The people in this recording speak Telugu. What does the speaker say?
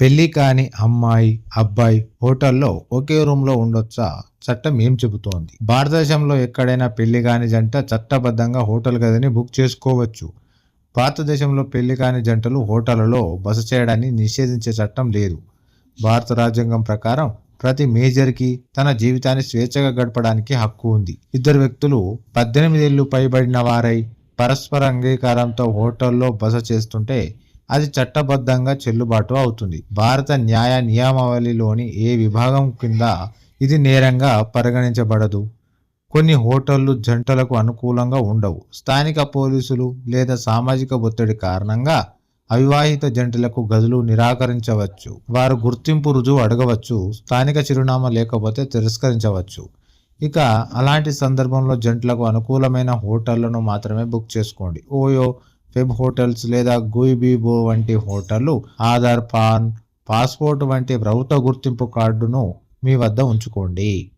పెళ్ళి కాని అమ్మాయి అబ్బాయి హోటల్లో ఒకే రూమ్లో ఉండొచ్చా? చట్టం ఏం చెబుతోంది? భారతదేశంలో ఎక్కడైనా పెళ్ళి కాని జంట చట్టబద్ధంగా హోటల్ గదిని బుక్ చేసుకోవచ్చు. భారతదేశంలో పెళ్ళి కాని జంటలు హోటళ్ళలో బస చేయడాన్ని నిషేధించే చట్టం లేదు. భారత రాజ్యాంగం ప్రకారం ప్రతి మేజర్కి తన జీవితాన్ని స్వేచ్ఛగా గడపడానికి హక్కు ఉంది. ఇద్దరు వ్యక్తులు పద్దెనిమిదేళ్ళు పైబడిన వారై పరస్పర అంగీకారంతో హోటల్లో బస చేస్తుంటే అది చట్టబద్ధంగా చెల్లుబాటు అవుతుంది. భారత న్యాయ నియమావళిలోని ఏ విభాగం కింద ఇది నేరంగా పరిగణించబడదు. కొన్ని హోటళ్ళు జంటలకు అనుకూలంగా ఉండవు. స్థానిక పోలీసులు లేదా సామాజిక ఒత్తిడి కారణంగా అవివాహిత జంటలకు గదులు నిరాకరించవచ్చు. వారు గుర్తింపు రుజువు అడగవచ్చు స్థానిక చిరునామా లేకపోతే తిరస్కరించవచ్చు. ఇక అలాంటి సందర్భంలో జంటలకు అనుకూలమైన హోటళ్ళను మాత్రమే బుక్ చేసుకోండి. ఓయో వెబ్ హోటల్స్ లేదా గుయిబీబో వంటి హోటళ్ళు ఆధార్ పాన్ పాస్పోర్ట్ వంటి ప్రభుత్వ గుర్తింపు కార్డును మీ వద్ద ఉంచుకోండి.